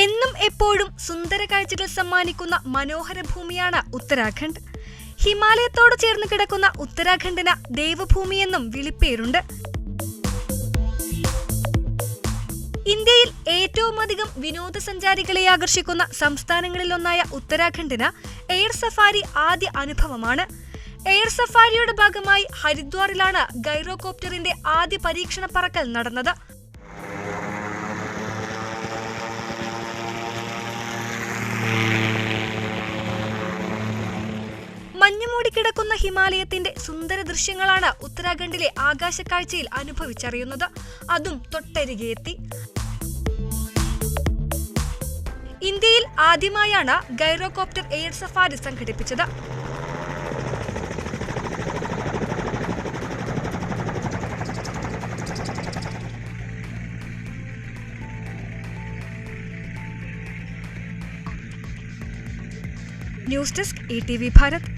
എന്നും എപ്പോഴും സുന്ദര കാഴ്ചകൾ സമ്മാനിക്കുന്ന മനോഹര ഭൂമിയാണ് ഉത്തരാഖണ്ഡ്. ഹിമാലയത്തോട് ചേർന്ന് കിടക്കുന്ന ഉത്തരാഖണ്ഡിന് ദേവഭൂമി എന്നും വിളിപ്പേരുണ്ട്. ഇന്ത്യയിൽ ഏറ്റവും അധികം വിനോദസഞ്ചാരികളെ ആകർഷിക്കുന്ന സംസ്ഥാനങ്ങളിലൊന്നായ ഉത്തരാഖണ്ഡിന് എയർ സഫാരി ആദ്യ അനുഭവമാണ്. എയർ സഫാരിയുടെ ഭാഗമായി ഹരിദ്വാറിലാണ് ഗൈറോകോപ്റ്ററിന്റെ ആദ്യ പരീക്ഷണ പറക്കൽ നടന്നത്. മഞ്ഞുമൂടിക്കിടക്കുന്ന ഹിമാലയത്തിന്റെ സുന്ദര ദൃശ്യങ്ങളാണ് ഉത്തരാഖണ്ഡിലെ ആകാശക്കാഴ്ചയിൽ അനുഭവിച്ചറിയുന്നത്. അതും തൊട്ടരികെ എത്തി. ഇന്ത്യയിൽ ആദ്യമായാണ് ഗൈറോകോപ്റ്റർ എയർ സഫാരി സംഘടിപ്പിച്ചത്. News desk E T V Bharat.